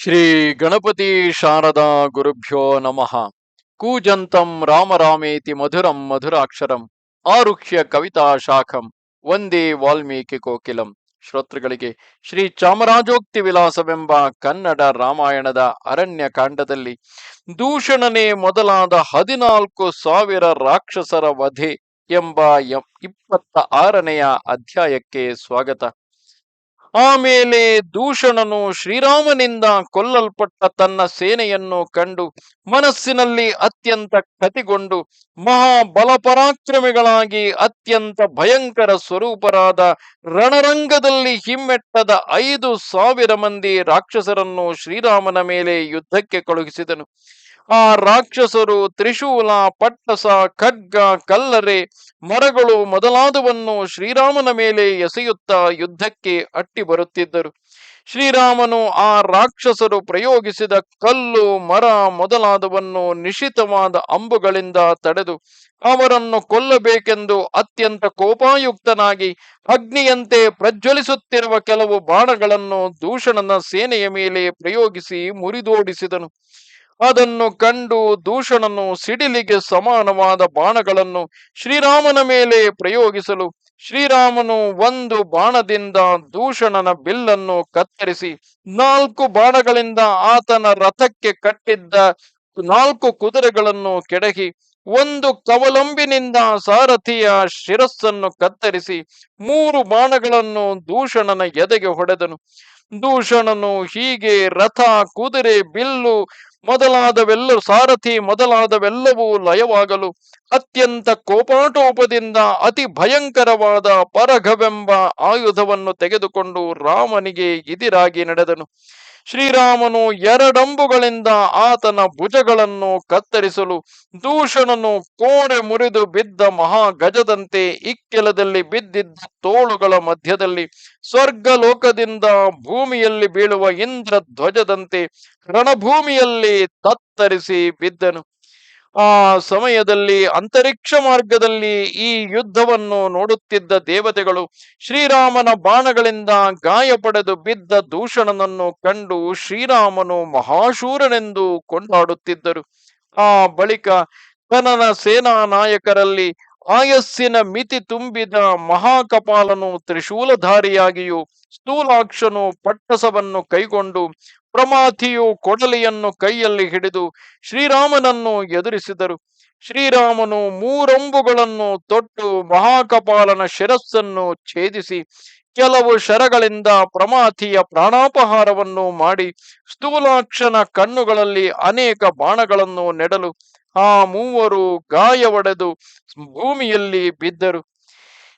ಶ್ರೀ ಗಣಪತಿ ಶಾರದಾ ಗುರುಭ್ಯೋ ನಮಃ. ಕೂಜಂತಂ ರಾಮರಾಮೇತಿ ಮಧುರಂ ಮಧುರಾಕ್ಷರಂ ಆರುಕ್ಷ್ಯ ಕವಿತಾ ಶಾಖಂ ವಂದೇ ವಾಲ್ಮೀಕಿ ಕೋಕಿಲಂ. ಶ್ರೋತೃಗಳಿಗೆ ಶ್ರೀ ಚಾಮರಾಜೋಕ್ತಿ ವಿಲಾಸವೆಂಬ ಕನ್ನಡ ರಾಮಾಯಣದ ಅರಣ್ಯ ಕಾಂಡದಲ್ಲಿ ದೂಷಣನೆ ಮೊದಲಾದ ಹದಿನಾಲ್ಕು ಸಾವಿರ ರಾಕ್ಷಸರ ವಧೆ ಎಂಬ ಇಪ್ಪತ್ತ ಆರನೆಯ ಅಧ್ಯಾಯಕ್ಕೆ ಸ್ವಾಗತ. ಆಮೇಲೆ ದೂಷಣನು ಶ್ರೀರಾಮನಿಂದ ಕೊಲ್ಲಲ್ಪಟ್ಟ ತನ್ನ ಸೇನೆಯನ್ನು ಕಂಡು ಮನಸ್ಸಿನಲ್ಲಿ ಅತ್ಯಂತ ಕತಿಗೊಂಡು ಮಹಾಬಲಪರಾಕ್ರಮಿಗಳಾಗಿ ಅತ್ಯಂತ ಭಯಂಕರ ಸ್ವರೂಪರಾದ ರಣರಂಗದಲ್ಲಿ ಹಿಮ್ಮೆಟ್ಟದ ಐದು ಸಾವಿರ ಮಂದಿ ರಾಕ್ಷಸರನ್ನು ಶ್ರೀರಾಮನ ಮೇಲೆ ಯುದ್ಧಕ್ಕೆ ಕಳುಹಿಸಿದನು. ಆ ರಾಕ್ಷಸರು ತ್ರಿಶೂಲ, ಪಟ್ಟಸ, ಖಡ್ಗ, ಕಲ್ಲರೆ ಮರಗಳು ಮೊದಲಾದವನ್ನು ಶ್ರೀರಾಮನ ಮೇಲೆ ಎಸೆಯುತ್ತಾ ಯುದ್ಧಕ್ಕೆ ಅಟ್ಟಿ ಬರುತ್ತಿದ್ದರು. ಶ್ರೀರಾಮನು ಆ ರಾಕ್ಷಸರು ಪ್ರಯೋಗಿಸಿದ ಕಲ್ಲು, ಮರ ಮೊದಲಾದವನ್ನು ನಿಶಿತವಾದ ಅಂಬುಗಳಿಂದ ತಡೆದು ಅವರನ್ನು ಕೊಲ್ಲಬೇಕೆಂದು ಅತ್ಯಂತ ಕೋಪಾಯುಕ್ತನಾಗಿ ಅಗ್ನಿಯಂತೆ ಪ್ರಜ್ವಲಿಸುತ್ತಿರುವ ಕೆಲವು ಬಾಣಗಳನ್ನು ದೂಷಣನ ಸೇನೆಯ ಮೇಲೆ ಪ್ರಯೋಗಿಸಿ ಮುರಿದೋಡಿಸಿದನು. ಅದನ್ನು ಕಂಡು ದೂಷಣನು ಸಿಡಿಲಿಗೆ ಸಮಾನವಾದ ಬಾಣಗಳನ್ನು ಶ್ರೀರಾಮನ ಮೇಲೆ ಪ್ರಯೋಗಿಸಲು ಶ್ರೀರಾಮನು ಒಂದು ಬಾಣದಿಂದ ದೂಷಣನ ಬಿಲ್ಲನ್ನು ಕತ್ತರಿಸಿ ನಾಲ್ಕು ಬಾಣಗಳಿಂದ ಆತನ ರಥಕ್ಕೆ ಕಟ್ಟಿದ್ದ ನಾಲ್ಕು ಕುದುರೆಗಳನ್ನು ಕೆಡಹಿ ಒಂದು ಕವಲಂಬಿನಿಂದ ಸಾರಥಿಯ ಶಿರಸ್ಸನ್ನು ಕತ್ತರಿಸಿ ಮೂರು ಬಾಣಗಳನ್ನು ದೂಷಣನ ಎದೆಗೆ ಹೊಡೆದನು. ದೂಷಣನು ಹೀಗೆ ರಥ, ಕುದುರೆ, ಬಿಲ್ಲು ಮೊದಲಾದವೆಲ್ಲ ಸಾರಥಿ ಮೊದಲಾದವೆಲ್ಲವೂ ಲಯವಾಗಲು ಅತ್ಯಂತ ಕೋಪಾಟೋಪದಿಂದ ಅತಿ ಭಯಂಕರವಾದ ಪರಘವೆಂಬ ಆಯುಧವನ್ನು ತೆಗೆದುಕೊಂಡು ರಾಮನಿಗೆ ಇದಿರಾಗಿ ನಡೆದನು. ಶ್ರೀರಾಮನು ಎರಡಂಬುಗಳಿಂದ ಆತನ ಭುಜಗಳನ್ನು ಕತ್ತರಿಸಲು ದೂಷಣನು ಕೋಣೆ ಮುರಿದು ಬಿದ್ದ ಮಹಾ ಗಜದಂತೆ ಇಕ್ಕೆಲದಲ್ಲಿ ಬಿದ್ದಿದ್ದ ತೋಳುಗಳ ಮಧ್ಯದಲ್ಲಿ ಸ್ವರ್ಗಲೋಕದಿಂದ ಭೂಮಿಯಲ್ಲಿ ಬೀಳುವ ಇಂದ್ರ ಧ್ವಜದಂತೆ ರಣಭೂಮಿಯಲ್ಲಿ ತತ್ತರಿಸಿ ಬಿದ್ದನು. ಆ ಸಮಯದಲ್ಲಿ ಅಂತರಿಕ್ಷ ಮಾರ್ಗದಲ್ಲಿ ಈ ಯುದ್ಧವನ್ನು ನೋಡುತ್ತಿದ್ದ ದೇವತೆಗಳು ಶ್ರೀರಾಮನ ಬಾಣಗಳಿಂದ ಗಾಯ ಪಡೆದು ಬಿದ್ದ ದೂಷಣನನ್ನು ಕಂಡು ಶ್ರೀರಾಮನು ಮಹಾಶೂರನೆಂದು ಕೊಂಡಾಡುತ್ತಿದ್ದರು. ಆ ಬಳಿಕ ಕನನ ಸೇನಾ ನಾಯಕರಲ್ಲಿ ಆಯಸ್ಸಿನ ಮಿತಿ ತುಂಬಿದ ಮಹಾಕಪಾಲನು ತ್ರಿಶೂಲಧಾರಿಯಾಗಿಯೂ ಸ್ಥೂಲಾಕ್ಷನು ಪಟ್ಟಸವನ್ನು ಕೈಗೊಂಡು ಪ್ರಮಾಥಿಯು ಕೊಡಲಿಯನ್ನು ಕೈಯಲ್ಲಿ ಹಿಡಿದು ಶ್ರೀರಾಮನನ್ನು ಎದುರಿಸಿದರು. ಶ್ರೀರಾಮನು ಮೂರಂಬುಗಳನ್ನು ತೊಟ್ಟು ಮಹಾಕಪಾಲನ ಶಿರಸ್ಸನ್ನು ಛೇದಿಸಿ ಕೆಲವು ಶರಗಳಿಂದ ಪ್ರಮಾಥಿಯ ಪ್ರಾಣಾಪಹಾರವನ್ನು ಮಾಡಿ ಸ್ಥೂಲಾಕ್ಷನ ಕಣ್ಣುಗಳಲ್ಲಿ ಅನೇಕ ಬಾಣಗಳನ್ನು ನೆಡಲು ಆ ಮೂವರು ಗಾಯ ಒಡೆದು ಭೂಮಿಯಲ್ಲಿ ಬಿದ್ದರು.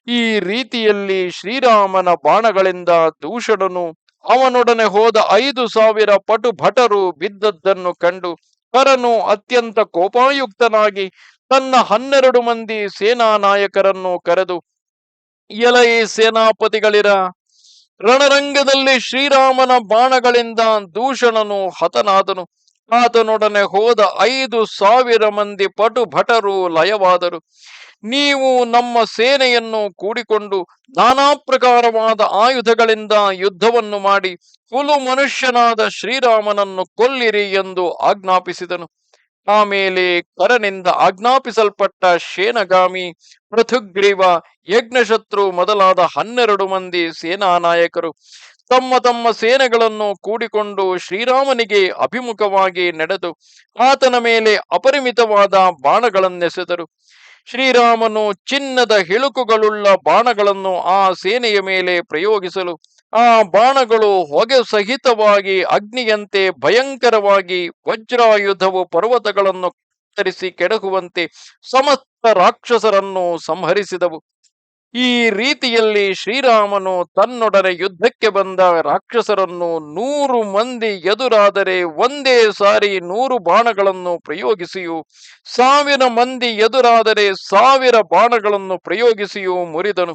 ಈ ರೀತಿಯಲ್ಲಿ ಶ್ರೀರಾಮನ ಬಾಣಗಳಿಂದ ದೂಷಣನು ಅವನೊಡನೆ ಹೋದ ಐದು ಸಾವಿರ ಪಟು ಭಟರು ಬಿದ್ದದ್ದನ್ನು ಕಂಡು ಕರನು ಅತ್ಯಂತ ಕೋಪಾಯುಕ್ತನಾಗಿ ತನ್ನ ಹನ್ನೆರಡು ಮಂದಿ ಸೇನಾ ನಾಯಕರನ್ನು ಕರೆದು, ಎಲೈ ಸೇನಾಪತಿಗಳಿರ, ರಣರಂಗದಲ್ಲಿ ಶ್ರೀರಾಮನ ಬಾಣಗಳಿಂದ ದೂಷಣನು ಹತನಾದನು. ಆತನೊಡನೆ ಹೋದ ಐದು ಸಾವಿರ ಮಂದಿ ಪಟು ಭಟರು ಲಯವಾದರು. ನೀವು ನಮ್ಮ ಸೇನೆಯನ್ನು ಕೂಡಿಕೊಂಡು ನಾನಾ ಪ್ರಕಾರವಾದ ಆಯುಧಗಳಿಂದ ಯುದ್ಧವನ್ನು ಮಾಡಿ ಹುಲು ಮನುಷ್ಯನಾದ ಶ್ರೀರಾಮನನ್ನು ಕೊಲ್ಲಿರಿ ಎಂದು ಆಜ್ಞಾಪಿಸಿದನು. ಆಮೇಲೆ ಕರನಿಂದ ಆಜ್ಞಾಪಿಸಲ್ಪಟ್ಟ ಶೇನಗಾಮಿ, ಪೃಥುಗ್ರೀವ, ಯಜ್ಞಶತ್ರು ಮೊದಲಾದ ಹನ್ನೆರಡು ಮಂದಿ ಸೇನಾ ನಾಯಕರು ತಮ್ಮ ತಮ್ಮ ಸೇನೆಗಳನ್ನು ಕೂಡಿಕೊಂಡು ಶ್ರೀರಾಮನಿಗೆ ಅಭಿಮುಖವಾಗಿ ನಡೆದು ಆತನ ಮೇಲೆ ಅಪರಿಮಿತವಾದ ಬಾಣಗಳನ್ನೆಸೆದರು. ಶ್ರೀರಾಮನು ಚಿನ್ನದ ಹಿಳುಕುಗಳುಳ್ಳ ಬಾಣಗಳನ್ನು ಆ ಸೇನೆಯ ಮೇಲೆ ಪ್ರಯೋಗಿಸಲು ಆ ಬಾಣಗಳು ಹೊಗೆ ಸಹಿತವಾಗಿ ಅಗ್ನಿಯಂತೆ ಭಯಂಕರವಾಗಿ ವಜ್ರಾಯುಧವು ಪರ್ವತಗಳನ್ನು ಕತ್ತರಿಸಿ ಕೆಡಹುವಂತೆ ಸಮಸ್ತ ರಾಕ್ಷಸರನ್ನು ಸಂಹರಿಸಿದವು. ಈ ರೀತಿಯಲ್ಲಿ ಶ್ರೀರಾಮನು ತನ್ನೊಡನೆ ಯುದ್ಧಕ್ಕೆ ಬಂದ ರಾಕ್ಷಸರನ್ನು ನೂರು ಮಂದಿ ಎದುರಾದರೆ ಒಂದೇ ಸಾರಿ ನೂರು ಬಾಣಗಳನ್ನು ಪ್ರಯೋಗಿಸಿಯೂ ಸಾವಿರ ಮಂದಿ ಎದುರಾದರೆ ಸಾವಿರ ಬಾಣಗಳನ್ನು ಪ್ರಯೋಗಿಸಿಯೂ ಮುರಿದನು.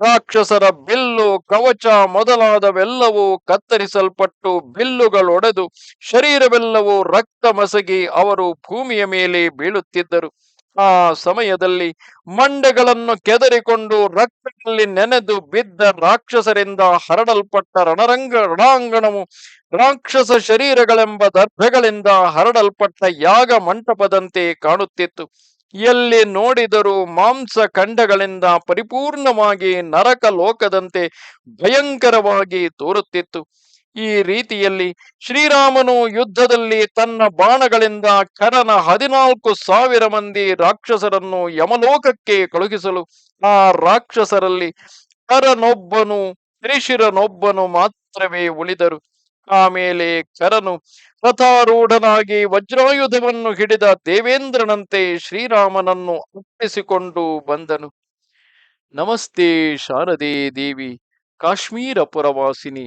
ರಾಕ್ಷಸರ ಬಿಲ್ಲು, ಕವಚ ಮೊದಲಾದವೆಲ್ಲವೂ ಕತ್ತರಿಸಲ್ಪಟ್ಟು ಬಿಲ್ಲುಗಳೊಡೆದು ಶರೀರವೆಲ್ಲವೂ ರಕ್ತ ಮಸಗಿ ಅವರು ಭೂಮಿಯ ಮೇಲೆ ಬೀಳುತ್ತಿದ್ದರು. ಆ ಸಮಯದಲ್ಲಿ ಮಂಡೆಗಳನ್ನು ಕೆದರಿಕೊಂಡು ರಕ್ತದಲ್ಲಿ ನೆನೆದು ಬಿದ್ದ ರಾಕ್ಷಸರಿಂದ ಹರಡಲ್ಪಟ್ಟ ರಣರಂಗ ರಣಾಂಗಣವು ರಾಕ್ಷಸ ಶರೀರಗಳೆಂಬ ದರ್ಭೆಗಳಿಂದ ಹರಡಲ್ಪಟ್ಟ ಯಾಗ ಮಂಟಪದಂತೆ ಕಾಣುತ್ತಿತ್ತು. ಎಲ್ಲಿ ನೋಡಿದರೂ ಮಾಂಸ ಖಂಡಗಳಿಂದ ಪರಿಪೂರ್ಣವಾಗಿ ನರಕ ಲೋಕದಂತೆ ಭಯಂಕರವಾಗಿ ತೋರುತ್ತಿತ್ತು. ಈ ರೀತಿಯಲ್ಲಿ ಶ್ರೀರಾಮನು ಯುದ್ಧದಲ್ಲಿ ತನ್ನ ಬಾಣಗಳಿಂದ ಕರನ ಹದಿನಾಲ್ಕು ಸಾವಿರ ಮಂದಿ ರಾಕ್ಷಸರನ್ನು ಯಮಲೋಕಕ್ಕೆ ಕಳುಹಿಸಲು ಆ ರಾಕ್ಷಸರಲ್ಲಿ ಕರನೊಬ್ಬನು, ತ್ರಿಶಿರನೊಬ್ಬನು ಮಾತ್ರವೇ ಉಳಿದರು. ಆಮೇಲೆ ಕರನು ರಥಾರೂಢನಾಗಿ ವಜ್ರಾಯುಧವನ್ನು ಹಿಡಿದ ದೇವೇಂದ್ರನಂತೆ ಶ್ರೀರಾಮನನ್ನು ಅಪ್ಪಿಸಿಕೊಂಡು ಬಂದನು. ನಮಸ್ತೆ ಶಾರದೆ ದೇವಿ, ಕಾಶ್ಮೀರ ಪುರವಾಸಿನಿ.